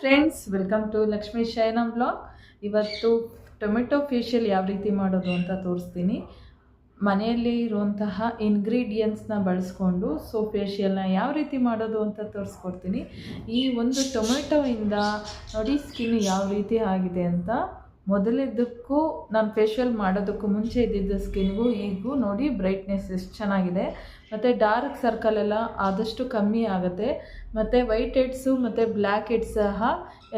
Friends welcome to Lakshmi Shayana blog ಇವತ್ತು tomato facial ಯಾವ ರೀತಿ ಮಾಡೋದು ಅಂತ ತೋರಿಸ್ತೀನಿ. ಮನೆಯಲ್ಲಿ ಇರುವಂತಹ ಇಂಗ್ರೀಡಿಯೆಂಟ್ಸ್ನ ಬಳಸ್ಕೊಂಡು ಸೊ ಫೇಶಿಯಲ್ನ ಯಾವ ರೀತಿ ಮಾಡೋದು ಅಂತ ತೋರಿಸ್ಕೊಡ್ತೀನಿ. ಈ ಒಂದು ಟೊಮೆಟೊಯಿಂದ ನೋಡಿ ಸ್ಕಿನ್ ಯಾವ ರೀತಿ ಆಗಿದೆ ಅಂತ. ಮೊದಲಿದ್ದಕ್ಕೂ ನಾನು ಫೇಶಿಯಲ್ ಮಾಡೋದಕ್ಕೂ ಮುಂಚೆ ಇದ್ದಿದ್ದ ಸ್ಕಿನ್ಗೂ ಈಗೂ ನೋಡಿ ಬ್ರೈಟ್ನೆಸ್ ಎಷ್ಟು ಚೆನ್ನಾಗಿದೆ. ಮತ್ತು ಡಾರ್ಕ್ ಸರ್ಕಲ್ ಎಲ್ಲ ಆದಷ್ಟು ಕಮ್ಮಿ ಆಗುತ್ತೆ. ಮತ್ತು ವೈಟ್ ಹೆಡ್ಸು ಮತ್ತು ಬ್ಲ್ಯಾಕ್ ಹೆಡ್ಸ್ ಸಹ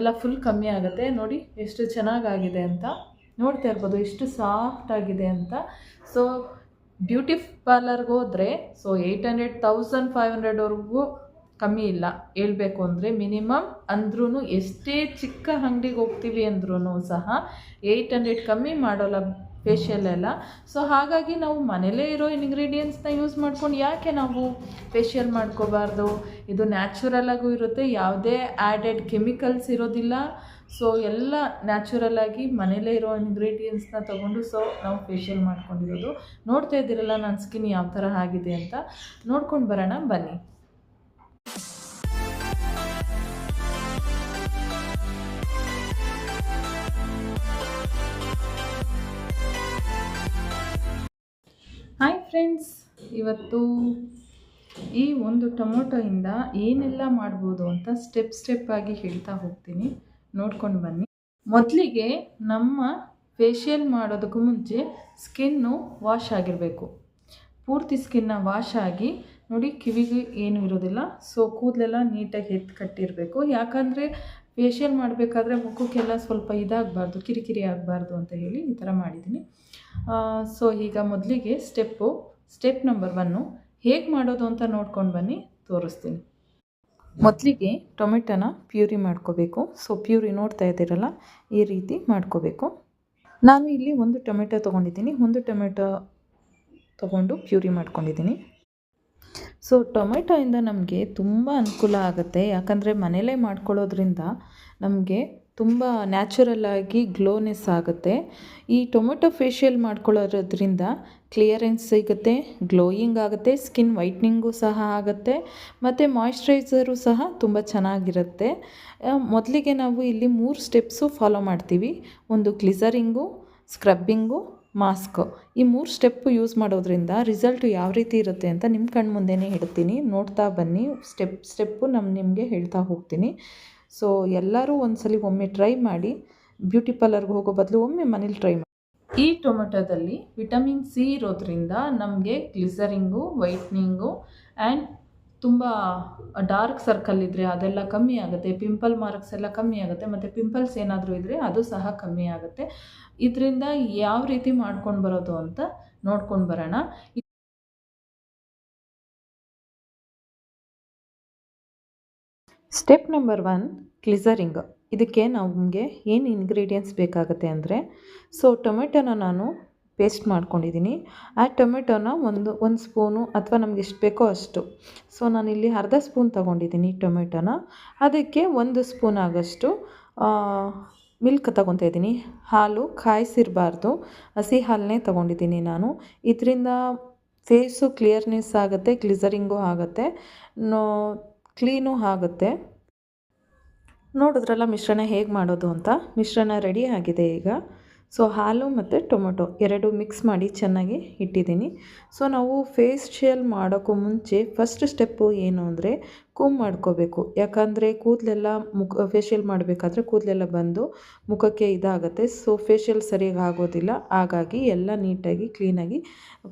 ಎಲ್ಲ ಫುಲ್ ಕಮ್ಮಿ ಆಗುತ್ತೆ. ನೋಡಿ ಎಷ್ಟು ಚೆನ್ನಾಗಾಗಿದೆ ಅಂತ. ನೋಡ್ತಾ ಇರ್ಬೋದು ಎಷ್ಟು ಸಾಫ್ಟ್ ಆಗಿದೆ ಅಂತ. ಸೊ ಬ್ಯೂಟಿ ಪಾರ್ಲರ್ಗೆ ಹೋದರೆ so eight hundred thousand five ಹಂಡ್ರೆಡ್ವರೆಗೂ ಕಮ್ಮಿ ಇಲ್ಲ. ಹೇಳಬೇಕು ಅಂದರೆ ಮಿನಿಮಮ್ ಅಂದ್ರೂ ಎಷ್ಟೇ ಚಿಕ್ಕ ಅಂಗಡಿಗೆ ಹೋಗ್ತೀವಿ ಅಂದ್ರೂ ಸಹ ಏಯ್ಟ್ ಹಂಡ್ರೆಡ್ ಕಮ್ಮಿ ಮಾಡೋಲ್ಲ ಫೇಶಿಯಲ್ ಎಲ್ಲ. ಸೊ ಹಾಗಾಗಿ ನಾವು ಮನೇಲೇ ಇರೋ ಇಂಗ್ರೀಡಿಯೆಂಟ್ಸ್ನ ಯೂಸ್ ಮಾಡ್ಕೊಂಡು ಯಾಕೆ ನಾವು ಫೇಶಿಯಲ್ ಮಾಡ್ಕೋಬಾರ್ದು? ಇದು ನ್ಯಾಚುರಲ್ ಆಗೂ ಇರುತ್ತೆ, ಯಾವುದೇ ಆ್ಯಡೆಡ್ ಕೆಮಿಕಲ್ಸ್ ಇರೋದಿಲ್ಲ. ಸೊ ಎಲ್ಲ ನ್ಯಾಚುರಲ್ ಆಗಿ ಮನೇಲೇ ಇರೋ ಇಂಗ್ರೀಡಿಯೆಂಟ್ಸ್ನ ತೊಗೊಂಡು ಸೊ ನಾವು ಫೇಶಿಯಲ್ ಮಾಡ್ಕೊಂಡಿರೋದು. ನೋಡ್ತಾ ಇದ್ದೀರಲ್ಲ ನನ್ನ ಸ್ಕಿನ್ ಯಾವ ಥರ ಆಗಿದೆ ಅಂತ. ನೋಡ್ಕೊಂಡು ಬರೋಣ, ಬನ್ನಿ. ಹಾಯ್ ಫ್ರೆಂಡ್ಸ್ ಇವತ್ತು ಈ ಒಂದು ಟೊಮೊಟೊಯಿಂದ ಏನೆಲ್ಲ ಮಾಡ್ಬೋದು ಅಂತ ಸ್ಟೆಪ್ ಸ್ಟೆಪ್ ಆಗಿ ಹೇಳ್ತಾ ಹೋಗ್ತೀನಿ. ನೋಡ್ಕೊಂಡು ಬನ್ನಿ. ಮೊದಲಿಗೆ ನಮ್ಮ ಫೇಶಿಯಲ್ ಮಾಡೋದಕ್ಕೂ ಮುಂಚೆ ಸ್ಕಿನ್ನು ವಾಶ್ ಆಗಿರಬೇಕು. ಪೂರ್ತಿ ಸ್ಕಿನ್ನ ವಾಶ್ ಆಗಿ ನೋಡಿ ಕಿವಿಗೆ ಏನು ಇರೋದಿಲ್ಲ. ಸೊ ಕೂದಲೆಲ್ಲ ನೀಟಾಗಿ ಎತ್ತು ಕಟ್ಟಿರಬೇಕು. ಯಾಕಂದರೆ ಫೇಶಿಯಲ್ ಮಾಡಬೇಕಾದ್ರೆ ಮುಖಕ್ಕೆಲ್ಲ ಸ್ವಲ್ಪ ಇದಾಗಬಾರ್ದು, ಕಿರಿಕಿರಿ ಆಗಬಾರ್ದು ಅಂತ ಹೇಳಿ ಈ ಥರ ಮಾಡಿದ್ದೀನಿ. ಸೊ ಈಗ ಮೊದಲಿಗೆ ಸ್ಟೆಪ್ಪು ಸ್ಟೆಪ್ ನಂಬರ್ ಒನ್ನು ಹೇಗೆ ಮಾಡೋದು ಅಂತ ನೋಡ್ಕೊಂಡು ಬನ್ನಿ, ತೋರಿಸ್ತೀನಿ. ಮೊದಲಿಗೆ ಟೊಮೆಟೊನ ಪ್ಯೂರಿ ಮಾಡ್ಕೋಬೇಕು. ಸೊ ಪ್ಯೂರಿ ನೋಡ್ತಾ ಇದ್ದೀರಲ್ಲ, ಈ ರೀತಿ ಮಾಡ್ಕೋಬೇಕು. ನಾನು ಇಲ್ಲಿ ಒಂದು ಟೊಮೆಟೊ ತೊಗೊಂಡಿದ್ದೀನಿ. ಒಂದು ಟೊಮೆಟೊ ತೊಗೊಂಡು ಪ್ಯೂರಿ ಮಾಡ್ಕೊಂಡಿದ್ದೀನಿ. ಸೊ ಟೊಮೆಟೊಯಿಂದ ನಮಗೆ ತುಂಬ ಅನುಕೂಲ ಆಗುತ್ತೆ. ಯಾಕಂದರೆ ಮನೇಲೇ ಮಾಡ್ಕೊಳ್ಳೋದ್ರಿಂದ ನಮಗೆ ತುಂಬ ನ್ಯಾಚುರಲ್ಲಾಗಿ ಗ್ಲೋನೆಸ್ ಆಗುತ್ತೆ. ಈ ಟೊಮೆಟೊ ಫೇಶಿಯಲ್ ಮಾಡ್ಕೊಳ್ಳೋದ್ರಿಂದ ಕ್ಲಿಯರೆನ್ಸ್ ಸಿಗುತ್ತೆ ಗ್ಲೋಯಿಂಗ್ ಆಗುತ್ತೆ ಸ್ಕಿನ್ ವೈಟ್ನಿಂಗು ಸಹ ಆಗುತ್ತೆ, ಮತ್ತು ಮಾಯ್ಶ್ಚರೈಸರು ಸಹ ತುಂಬ ಚೆನ್ನಾಗಿರುತ್ತೆ. ಮೊದಲಿಗೆ ನಾವು ಇಲ್ಲಿ ಮೂರು ಸ್ಟೆಪ್ಸು ಫಾಲೋ ಮಾಡ್ತೀವಿ. ಒಂದು ಕ್ಲಿಸರಿಂಗು ಸ್ಕ್ರಬ್ಬಿಂಗು ಮಾಸ್ಕ್. ಈ ಮೂರು ಸ್ಟೆಪ್ಪು ಯೂಸ್ ಮಾಡೋದ್ರಿಂದ ರಿಸಲ್ಟ್ ಯಾವ ರೀತಿ ಇರುತ್ತೆ ಅಂತ ನಿಮ್ಮ ಕಣ್ಣು ಮುಂದೆನೇ ಹೇಳ್ತೀನಿ ನೋಡ್ತಾ ಬನ್ನಿ. ಸ್ಟೆಪ್, ಸ್ಟೆಪ್ಪು ನಮ್ಮ ನಿಮಗೆ ಹೇಳ್ತಾ ಹೋಗ್ತೀನಿ. ಸೊ, ಎಲ್ಲರೂ ಒಂದ್ಸಲಿ ಒಮ್ಮೆ ಟ್ರೈ ಮಾಡಿ. ಬ್ಯೂಟಿ ಪಾರ್ಲರ್ಗೆ ಹೋಗೋ ಬದಲು ಒಮ್ಮೆ ಮನೇಲಿ ಟ್ರೈ ಮಾಡಿ. ಈ ಟೊಮೆಟೊದಲ್ಲಿ ವಿಟಮಿನ್ ಸಿ ಇರೋದ್ರಿಂದ ನಮಗೆ ಗ್ಲಿಸರಿಂಗು, ವೈಟ್ನಿಂಗು ಆ್ಯಂಡ್ ತುಂಬ ಡಾರ್ಕ್ ಸರ್ಕಲ್ ಇದ್ದರೆ ಅದೆಲ್ಲ ಕಮ್ಮಿ ಆಗುತ್ತೆ. ಪಿಂಪಲ್ ಮಾರ್ಕ್ಸ್ ಎಲ್ಲ ಕಮ್ಮಿ ಆಗುತ್ತೆ. ಮತ್ತು ಪಿಂಪಲ್ಸ್ ಏನಾದರೂ ಇದ್ದರೆ ಅದು ಸಹ ಕಮ್ಮಿ ಆಗುತ್ತೆ. ಇದರಿಂದ ಯಾವ ರೀತಿ ಮಾಡ್ಕೊಂಡು ಬರೋದು ಅಂತ ನೋಡ್ಕೊಂಡು ಬರೋಣ. ಸ್ಟೆಪ್ ನಂಬರ್ ಒನ್ ಕ್ಲಿಸರಿಂಗ್ ಇದಕ್ಕೆ ನಮಗೆ ಏನು ಇಂಗ್ರೀಡಿಯೆಂಟ್ಸ್ ಬೇಕಾಗುತ್ತೆ ಅಂದರೆ, ಸೊ ಟೊಮೆಟೊನ ನಾನು ಪೇಸ್ಟ್ ಮಾಡ್ಕೊಂಡಿದ್ದೀನಿ ಆ ಟೊಮೆಟೊನ ಒಂದು ಒಂದು ಸ್ಪೂನು ಅಥವಾ ನಮ್ಗೆ ಎಷ್ಟು ಬೇಕೋ ಅಷ್ಟು. ಸೊ ನಾನಿಲ್ಲಿ ಅರ್ಧ ಸ್ಪೂನ್ ತೊಗೊಂಡಿದ್ದೀನಿ ಟೊಮೆಟೊನ. ಅದಕ್ಕೆ ಒಂದು ಸ್ಪೂನ್ ಆಗೋಷ್ಟು ಮಿಲ್ಕ್ ತಗೊತಾ ಇದ್ದೀನಿ. ಹಾಲು ಕಾಯಿಸಿರಬಾರ್ದು. ಹಸಿ ಹಾಲನ್ನೇ ತೊಗೊಂಡಿದ್ದೀನಿ ನಾನು. ಇದರಿಂದ ಫೇಸು ಕ್ಲಿಯರ್ನೆಸ್ ಆಗುತ್ತೆ, ಗ್ಲಿಸರಿಂಗು ಆಗುತ್ತೆ, ನೋ, ಕ್ಲೀನು ಆಗುತ್ತೆ. ನೋಡಿದ್ರಲ್ಲ ಮಿಶ್ರಣ ಹೇಗೆ ಮಾಡೋದು ಅಂತ? ಮಿಶ್ರಣ ರೆಡಿ ಆಗಿದೆ ಈಗ. ಸೊ ಹಾಲು ಮತ್ತು ಟೊಮೊಟೊ ಎರಡು ಮಿಕ್ಸ್ ಮಾಡಿ ಚೆನ್ನಾಗಿ ಇಟ್ಟಿದ್ದೀನಿ. ಸೊ ನಾವು ಫೇಶಿಯಲ್ ಮಾಡೋಕ್ಕೂ ಮುಂಚೆ ಫಸ್ಟ್ ಸ್ಟೆಪ್ಪು ಏನು ಅಂದರೆ ಕೂಮ್ ಮಾಡ್ಕೋಬೇಕು. ಯಾಕಂದರೆ ಕೂದಲೆಲ್ಲ ಮುಖ ಫೇಶಿಯಲ್ ಮಾಡಬೇಕಾದ್ರೆ ಕೂದಲೆಲ್ಲ ಬಂದು ಮುಖಕ್ಕೆ ಇದಾಗುತ್ತೆ. ಸೊ ಫೇಶಿಯಲ್ ಸರಿಯಾಗಿ ಆಗೋದಿಲ್ಲ. ಹಾಗಾಗಿ ಎಲ್ಲ ನೀಟಾಗಿ, ಕ್ಲೀನಾಗಿ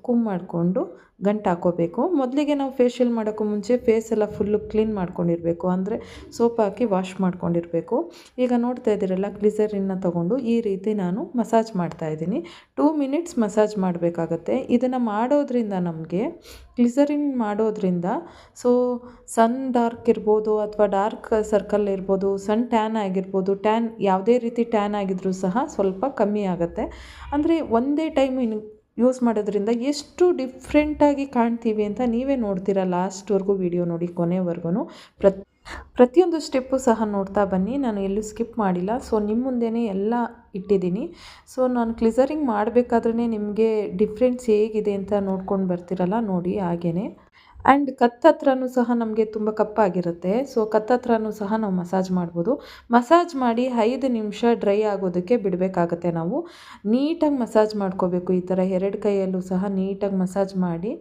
ಕೂಮ್ ಮಾಡಿಕೊಂಡು ಗಂಟು ಹಾಕೋಬೇಕು. ಮೊದಲಿಗೆ ನಾವು ಫೇಶಿಯಲ್ ಮಾಡೋಕ್ಕೂ ಮುಂಚೆ ಫೇಸ್ ಎಲ್ಲ ಫುಲ್ಲು ಕ್ಲೀನ್ ಮಾಡ್ಕೊಂಡಿರಬೇಕು. ಅಂದರೆ ಸೋಪ್ ಹಾಕಿ ವಾಶ್ ಮಾಡ್ಕೊಂಡಿರಬೇಕು. ಈಗ ನೋಡ್ತಾ ಇದ್ದೀರಲ್ಲ ಗ್ಲಿಸರಿನ್ನ ತೊಗೊಂಡು ಈ ರೀತಿ ನಾನು ಮಸಾಜ್ ಮಾಡ್ತಾಯಿದ್ದೀನಿ ಟೂ ಮಿನಿಟ್ಸ್ ಮಸಾಜ್ ಮಾಡಬೇಕಾಗತ್ತೆ. ಇದನ್ನು ಮಾಡೋದ್ರಿಂದ ನಮಗೆ ಗ್ಲಿಸರಿನ್ ಮಾಡೋದ್ರಿಂದ ಸೊ ಸನ್ ಡಾರ್ಕ್ ಇರ್ಬೋದು ಅಥವಾ ಡಾರ್ಕ್ ಸರ್ಕಲ್ ಇರ್ಬೋದು ಸನ್ ಟ್ಯಾನ್ ಆಗಿರ್ಬೋದು ಟ್ಯಾನ್ ಯಾವುದೇ ರೀತಿ ಟ್ಯಾನ್ ಆಗಿದ್ರೂ ಸಹ ಸ್ವಲ್ಪ ಕಮ್ಮಿ ಆಗುತ್ತೆ. ಅಂದರೆ ಒಂದೇ ಟೈಮ್ ಇನ್ ಯೂಸ್ ಮಾಡೋದ್ರಿಂದ ಎಷ್ಟು ಡಿಫ್ರೆಂಟಾಗಿ ಕಾಣ್ತೀವಿ ಅಂತ ನೀವೇ ನೋಡ್ತೀರಾ ಲಾಸ್ಟ್ವರೆಗೂ ವಿಡಿಯೋ ನೋಡಿ ಕೊನೆವರೆಗೂ ಪ್ರತಿ, ಪ್ರತಿಯೊಂದು ಸ್ಟೆಪ್ಪು ಸಹ ನೋಡ್ತಾ ಬನ್ನಿ. ನಾನು ಎಲ್ಲೂ ಸ್ಕಿಪ್ ಮಾಡಿಲ್ಲ. ಸೊ ನಿಮ್ಮ ಮುಂದೆನೇ ಎಲ್ಲ ಇಟ್ಟಿದ್ದೀನಿ. ಸೊ ನಾನು ಕ್ಲಿಸರಿಂಗ್ ಮಾಡಬೇಕಾದ್ರೇ ನಿಮಗೆ ಡಿಫ್ರೆನ್ಸ್ ಹೇಗಿದೆ ಅಂತ ನೋಡ್ಕೊಂಡು ಬರ್ತೀರಲ್ಲ, ನೋಡಿ ಹಾಗೇ ಆ್ಯಂಡ್ ಕತ್ತತ್ರನೂ ಸಹ ನಮಗೆ ತುಂಬ ಕಪ್ಪಾಗಿರುತ್ತೆ. ಸೊ ಕತ್ತತ್ರನೂ ಸಹ ನಾವು ಮಸಾಜ್ ಮಾಡ್ಬೋದು. ಮಸಾಜ್ ಮಾಡಿ ಐದು ನಿಮಿಷ ಡ್ರೈ ಆಗೋದಕ್ಕೆ ಬಿಡಬೇಕಾಗತ್ತೆ ನಾವು. ನೀಟಾಗಿ ಮಸಾಜ್ ಮಾಡ್ಕೋಬೇಕು. ಈ ಥರ ಎರಡು ಕೈಯಲ್ಲೂ ಸಹ ನೀಟಾಗಿ ಮಸಾಜ್ ಮಾಡಿ.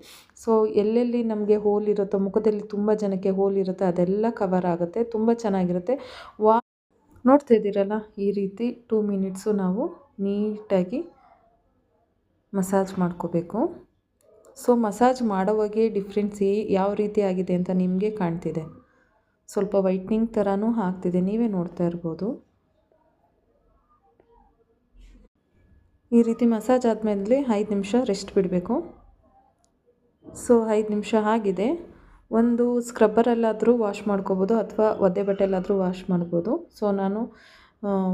ಸೊ ಎಲ್ಲೆಲ್ಲಿ ನಮಗೆ ಹೋಲ್ ಇರುತ್ತೋ, ಮುಖದಲ್ಲಿ ತುಂಬ ಜನಕ್ಕೆ ಹೋಲ್ ಇರುತ್ತೆ, ಅದೆಲ್ಲ ಕವರ್ ಆಗುತ್ತೆ. ತುಂಬ ಚೆನ್ನಾಗಿರುತ್ತೆ. ವಾ ನೋಡ್ತಾ ಇದ್ದೀರಲ್ಲ, ಈ ರೀತಿ ಟೂ ಮಿನಿಟ್ಸು ನಾವು ನೀಟಾಗಿ ಮಸಾಜ್ ಮಾಡ್ಕೋಬೇಕು. ಸೊ ಮಸಾಜ್ ಮಾಡೋವಾಗೆ ಡಿಫ್ರೆನ್ಸ್ ಯಾವ ರೀತಿ ಆಗಿದೆ ಅಂತ ನಿಮಗೆ ಕಾಣ್ತಿದೆ. ಸ್ವಲ್ಪ ವೈಟ್ನಿಂಗ್ ಥರನೂ ಆಗ್ತಿದೆ ನೀವೇ ನೋಡ್ತಾ ಇರ್ಬೋದು. ಈ ರೀತಿ ಮಸಾಜ್ ಆದಮೇಲೆ ಐದು ನಿಮಿಷ ರೆಸ್ಟ್ ಬಿಡಬೇಕು. ಸೊ ಐದು ನಿಮಿಷ ಆಗಿದೆ. ಒಂದು ಸ್ಕ್ರಬ್ಬರಲ್ಲಾದರೂ ವಾಶ್ ಮಾಡ್ಕೋಬೋದು ಅಥವಾ ಒದ್ದೆ ಬಟ್ಟೆಲ್ಲಾದರೂ ವಾಶ್ ಮಾಡ್ಬೋದು. ಸೊ ನಾನು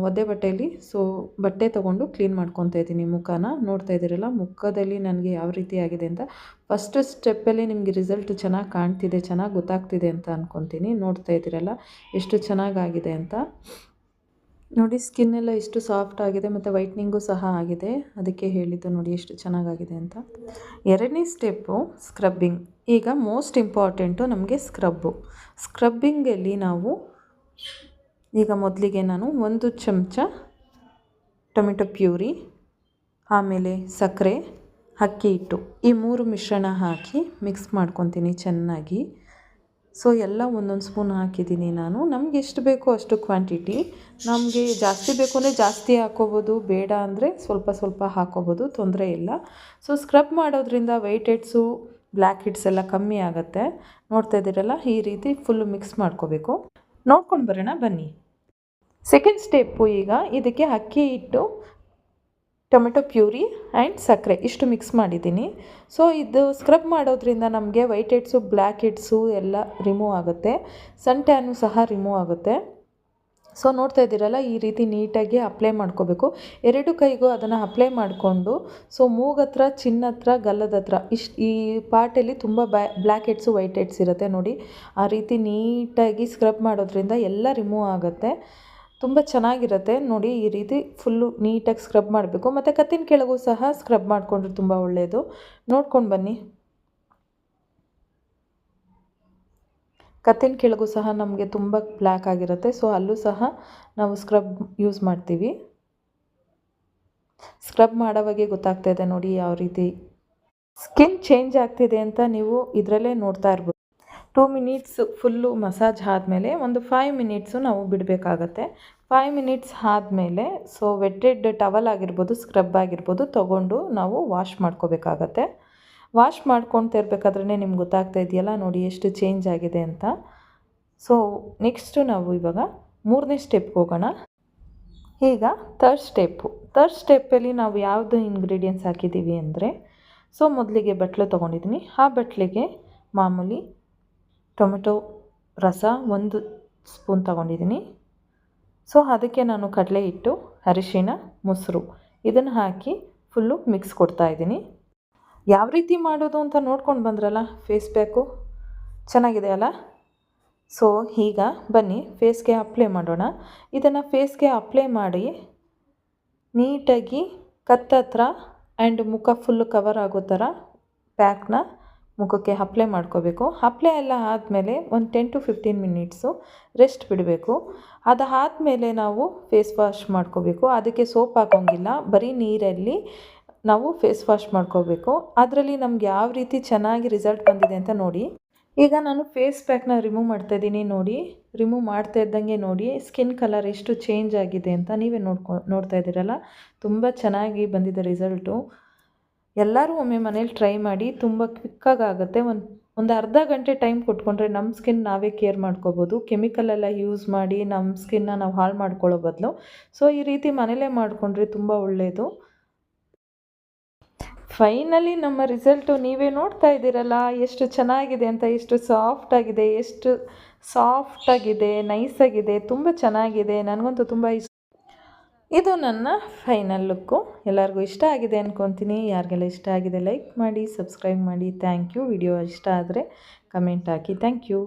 ಒದ್ದೆ ಬಟ್ಟೆಯಲ್ಲಿ. ಸೊ ಬಟ್ಟೆ ತೊಗೊಂಡು ಕ್ಲೀನ್ ಮಾಡ್ಕೊತಾ ಇದ್ದೀನಿ ಮುಖನ. ನೋಡ್ತಾ ಇದ್ದೀರಲ್ಲ, ಮುಖದಲ್ಲಿ ನನಗೆ ಯಾವ ರೀತಿ ಆಗಿದೆ ಅಂತ. ಫಸ್ಟ್ ಸ್ಟೆಪ್ಪಲ್ಲಿ ನಿಮಗೆ ರಿಸಲ್ಟ್ ಚೆನ್ನಾಗಿ ಕಾಣ್ತಿದೆ, ಚೆನ್ನಾಗಿ ಗೊತ್ತಾಗ್ತಿದೆ ಅಂತ ಅಂದ್ಕೊತೀನಿ ನೋಡ್ತಾ ಇದ್ದೀರಲ್ಲ, ಎಷ್ಟು ಚೆನ್ನಾಗಾಗಿದೆ ಅಂತ. ನೋಡಿ ಸ್ಕಿನ್ ಎಲ್ಲ ಎಷ್ಟು ಸಾಫ್ಟ್ ಆಗಿದೆ ಮತ್ತು ವೈಟ್ನಿಂಗು ಸಹ ಆಗಿದೆ. ಅದಕ್ಕೆ ಹೇಳಿದ್ದು ನೋಡಿ, ಎಷ್ಟು ಚೆನ್ನಾಗಾಗಿದೆ ಅಂತ. ಎರಡನೇ ಸ್ಟೆಪ್ಪು ಸ್ಕ್ರಬ್ಬಿಂಗ್ ಈಗ ಮೋಸ್ಟ್ ಇಂಪಾರ್ಟೆಂಟು ನಮಗೆ ಸ್ಕ್ರಬ್ಬು ಸ್ಕ್ರಬ್ಬಿಂಗಲ್ಲಿ ನಾವು ಈಗ ಮೊದಲಿಗೆ ನಾನು ಒಂದು ಚಮಚ ಟೊಮೆಟೊ ಪ್ಯೂರಿ, ಆಮೇಲೆ ಸಕ್ಕರೆ, ಅಕ್ಕಿ ಹಿಟ್ಟು ಈ ಮೂರು ಮಿಶ್ರಣ ಹಾಕಿ ಮಿಕ್ಸ್ ಮಾಡ್ಕೊತೀನಿ ಚೆನ್ನಾಗಿ. ಸೊ, ಎಲ್ಲ ಒಂದೊಂದು ಸ್ಪೂನ್ ಹಾಕಿದ್ದೀನಿ ನಾನು. ನಮ್ಗೆ ಎಷ್ಟು ಬೇಕೋ ಅಷ್ಟು ಕ್ವಾಂಟಿಟಿ. ನಮಗೆ ಜಾಸ್ತಿ ಬೇಕು ಅಂದರೆ ಜಾಸ್ತಿ ಹಾಕೋಬೋದು, ಬೇಡ ಅಂದರೆ ಸ್ವಲ್ಪ ಸ್ವಲ್ಪ ಹಾಕೋಬೋದು, ತೊಂದರೆ ಇಲ್ಲ. ಸೊ, ಸ್ಕ್ರಬ್ ಮಾಡೋದ್ರಿಂದ ವೈಟ್ ಹೆಡ್ಸು ಬ್ಲ್ಯಾಕ್ ಹೆಡ್ಸ್ ಎಲ್ಲ ಕಮ್ಮಿ ಆಗುತ್ತೆ. ನೋಡ್ತಾ ಇದ್ದೀರಲ್ಲ, ಈ ರೀತಿ ಫುಲ್ಲು ಮಿಕ್ಸ್ ಮಾಡ್ಕೋಬೇಕು. ನೋಡ್ಕೊಂಡು ಬರೋಣ, ಬನ್ನಿ. ಸೆಕೆಂಡ್ ಸ್ಟೆಪ್ಪು ಈಗ ಇದಕ್ಕೆ ಅಕ್ಕಿ ಹಿಟ್ಟು, ಟೊಮೆಟೊ ಪ್ಯೂರಿ ಆ್ಯಂಡ್ ಸಕ್ಕರೆ ಇಷ್ಟು ಮಿಕ್ಸ್ ಮಾಡಿದ್ದೀನಿ. ಸೊ ಇದು ಸ್ಕ್ರಬ್ ಮಾಡೋದ್ರಿಂದ ನಮಗೆ ವೈಟ್ ಹೆಡ್ಸು ಬ್ಲ್ಯಾಕ್ ಹೆಡ್ಸು ಎಲ್ಲ ರಿಮೂವ್ ಆಗುತ್ತೆ. ಸನ್ ಟ್ಯಾನು ಸಹ ರಿಮೂವ್ ಆಗುತ್ತೆ. ಸೊ ನೋಡ್ತಾ ಇದ್ದೀರಲ್ಲ, ಈ ರೀತಿ ನೀಟಾಗಿ ಅಪ್ಲೈ ಮಾಡ್ಕೋಬೇಕು. ಎರಡು ಕೈಗೂ ಅದನ್ನು ಅಪ್ಲೈ ಮಾಡಿಕೊಂಡು ಸೊ ಮೂಗತ್ರ ಚಿನ್ನ ಹತ್ರ ಗಲ್ಲದ ಹತ್ರ ಇಷ್ಟು ಈ ಪಾರ್ಟಲ್ಲಿ ತುಂಬ ಬ್ಯಾ ಬ್ಲ್ಯಾಕ್ ಹೆಡ್ಸು ವೈಟ್ ಹೆಡ್ಸ್ ಇರುತ್ತೆ ನೋಡಿ. ಆ ರೀತಿ ನೀಟಾಗಿ ಸ್ಕ್ರಬ್ ಮಾಡೋದ್ರಿಂದ ಎಲ್ಲ ರಿಮೂವ್ ಆಗುತ್ತೆ. ತುಂಬ ಚೆನ್ನಾಗಿರುತ್ತೆ. ನೋಡಿ ಈ ರೀತಿ ಫುಲ್ಲು ನೀಟಾಗಿ ಸ್ಕ್ರಬ್ ಮಾಡಬೇಕು. ಮತ್ತು ಕತ್ತಿನ ಕೆಳಗೂ ಸಹ ಸ್ಕ್ರಬ್ ಮಾಡಿಕೊಂಡ್ರೆ ತುಂಬ ಒಳ್ಳೆಯದು ನೋಡ್ಕೊಂಡು ಬನ್ನಿ. ಕತ್ತಿನ ಕೆಳಗೂ ಸಹ ನಮಗೆ ತುಂಬ ಬ್ಲ್ಯಾಕ್ ಆಗಿರುತ್ತೆ. ಸೊ ಅಲ್ಲೂ ಸಹ ನಾವು ಸ್ಕ್ರಬ್ ಯೂಸ್ ಮಾಡ್ತೀವಿ. ಸ್ಕ್ರಬ್ ಮಾಡೋವಾಗೆ ಗೊತ್ತಾಗ್ತಾ ಇದೆ ನೋಡಿ ಯಾವ ರೀತಿ. ಸ್ಕಿನ್ ಚೇಂಜ್ ಆಗ್ತಿದೆ ಅಂತ ನೀವು ಇದರಲ್ಲೇ ನೋಡ್ತಾ ಇರ್ಬೋದು. ಟೂ ಮಿನಿಟ್ಸ್ ಫುಲ್ಲು ಮಸಾಜ್ ಆದಮೇಲೆ ಒಂದು ಫೈವ್ ಮಿನಿಟ್ಸು ನಾವು ಬಿಡಬೇಕಾಗತ್ತೆ. ಫೈವ್ ಮಿನಿಟ್ಸ್ ಆದಮೇಲೆ ಸೊ ವೆಟ್ಟೆಡ್ ಟವಲ್ ಆಗಿರ್ಬೋದು ಸ್ಕ್ರಬ್ ಆಗಿರ್ಬೋದು ತೊಗೊಂಡು ನಾವು ವಾಶ್ ಮಾಡ್ಕೋಬೇಕಾಗತ್ತೆ. ವಾಶ್ ಮಾಡ್ಕೊಳ್ತಾ ಇರಬೇಕಾದ್ರೆ ನಿಮ್ಗೆ ಗೊತ್ತಾಗ್ತಾ ಇದೆಯಲ್ಲ, ನೋಡಿ ಎಷ್ಟು ಚೇಂಜ್ ಆಗಿದೆ ಅಂತ. ಸೊ ನೆಕ್ಸ್ಟು ನಾವು ಇವಾಗ ಮೂರನೇ ಸ್ಟೆಪ್ಗೆ ಹೋಗೋಣ. ಈಗ ತರ್ಡ್ ಸ್ಟೆಪ್ಪು ತರ್ಡ್ ಸ್ಟೆಪ್ಪಲ್ಲಿ ನಾವು ಯಾವುದು ಇಂಗ್ರೀಡಿಯೆಂಟ್ಸ್ ಹಾಕಿದ್ದೀವಿ ಅಂದರೆ ಸೊ ಮೊದಲಿಗೆ ಬಟ್ಲು ತೊಗೊಂಡಿದ್ದೀನಿ. ಆ ಬಟ್ಲಿಗೆ ಮಾಮೂಲಿ ಟೊಮೆಟೊ ರಸ ಒಂದು ಸ್ಪೂನ್ ತಗೊಂಡಿದ್ದೀನಿ. ಸೊ ಅದಕ್ಕೆ ನಾನು ಕಡಲೆ ಹಿಟ್ಟು, ಅರಿಶಿಣ, ಮೊಸರು ಇದನ್ನು ಹಾಕಿ ಫುಲ್ಲು ಮಿಕ್ಸ್ ಕೊಡ್ತಾ ಇದ್ದೀನಿ. ಯಾವ ರೀತಿ ಮಾಡೋದು ಅಂತ ನೋಡ್ಕೊಂಡು ಬಂದ್ರಲ್ಲ ಫೇಸ್ ಪ್ಯಾಕು ಚೆನ್ನಾಗಿದೆ ಅಲ್ಲ? ಸೊ ಈಗ ಬನ್ನಿ ಫೇಸ್ಗೆ ಅಪ್ಲೈ ಮಾಡೋಣ. ಇದನ್ನು ಫೇಸ್ಗೆ ಅಪ್ಲೈ ಮಾಡಿ ನೀಟಾಗಿ ಕತ್ತತ್ರ ಆ್ಯಂಡ್ ಮುಖ ಫುಲ್ಲು ಕವರ್ ಆಗೋ ಥರ ಪ್ಯಾಕ್ನ ಮುಖಕ್ಕೆ ಅಪ್ಲೈ ಮಾಡ್ಕೋಬೇಕು. ಅಪ್ಲೈ ಎಲ್ಲ ಆದಮೇಲೆ ಒಂದು ten to fifteen minutes rest ಬಿಡಬೇಕು. ಅದಾದಮೇಲೆ ನಾವು ಫೇಸ್ ವಾಶ್ ಮಾಡ್ಕೋಬೇಕು. ಅದಕ್ಕೆ ಸೋಪ್ ಹಾಕೋಂಗಿಲ್ಲ. ಬರೀ ನೀರಲ್ಲಿ ನಾವು ಫೇಸ್ ವಾಶ್ ಮಾಡ್ಕೋಬೇಕು. ಅದರಲ್ಲಿ ನಮ್ಗೆ ಯಾವ ರೀತಿ ಚೆನ್ನಾಗಿ ರಿಸಲ್ಟ್ ಬಂದಿದೆ ಅಂತ ನೋಡಿ. ಈಗ ನಾನು ಫೇಸ್ ಪ್ಯಾಕ್ನ ರಿಮೂವ್ ಮಾಡ್ತಾ ಇದ್ದೀನಿ ನೋಡಿ. ರಿಮೂವ್ ಮಾಡ್ತಾ ಇದ್ದಂಗೆ ನೋಡಿ. ಸ್ಕಿನ್ ಕಲರ್ ಎಷ್ಟು ಚೇಂಜ್ ಆಗಿದೆ ಅಂತ ನೀವೇ ನೋಡ್ಕೊ, ನೋಡ್ತಾ ಇದ್ದೀರಲ್ಲ? ತುಂಬ ಚೆನ್ನಾಗಿ ಬಂದಿದೆ ರಿಸಲ್ಟು ಎಲ್ಲರೂ ಒಮ್ಮೆ ಮನೇಲಿ ಟ್ರೈ ಮಾಡಿ ತುಂಬ ಕ್ವಿಕ್ಕಾಗಿ ಆಗುತ್ತೆ. ಒಂದು ಒಂದು ಅರ್ಧ ಗಂಟೆ ಟೈಮ್ ಕೊಟ್ಕೊಂಡ್ರೆ ನಮ್ಮ ಸ್ಕಿನ್ ನಾವೇ ಕೇರ್ ಮಾಡ್ಕೋಬೋದು. ಕೆಮಿಕಲೆಲ್ಲ ಯೂಸ್ ಮಾಡಿ ನಮ್ಮ ಸ್ಕಿನ್ನ ನಾವು ಹಾಳು ಮಾಡ್ಕೊಳ್ಳೋ ಬದಲು. ಸೊ ಈ ರೀತಿ ಮನೇಲೇ ಮಾಡಿಕೊಂಡ್ರೆ ತುಂಬ ಒಳ್ಳೆಯದು ಫೈನಲಿ ನಮ್ಮ ರಿಸಲ್ಟು ನೀವೇ ನೋಡ್ತಾ ಇದ್ದೀರಲ್ಲ, ಎಷ್ಟು ಚೆನ್ನಾಗಿದೆ ಅಂತ, ಎಷ್ಟು ಸಾಫ್ಟಾಗಿದೆ ಎಷ್ಟು ಸಾಫ್ಟಾಗಿದೆ ನೈಸಾಗಿದೆ ತುಂಬ ಚೆನ್ನಾಗಿದೆ. ನನಗಂತೂ ತುಂಬ ಇಷ್ಟ ಇದು ನನ್ನ ಫೈನಲ್ ಲುಕ್ಕು. ಎಲ್ಲರಿಗೂ ಇಷ್ಟ ಆಗಿದೆ ಅಂದ್ಕೊತೀನಿ ಯಾರಿಗೆಲ್ಲ ಇಷ್ಟ ಆಗಿದೆ ಲೈಕ್ ಮಾಡಿ, ಸಬ್ಸ್ಕ್ರೈಬ್ ಮಾಡಿ. Thank you. ವಿಡಿಯೋ ಇಷ್ಟ ಆದರೆ ಕಮೆಂಟ್ ಹಾಕಿ. Thank you.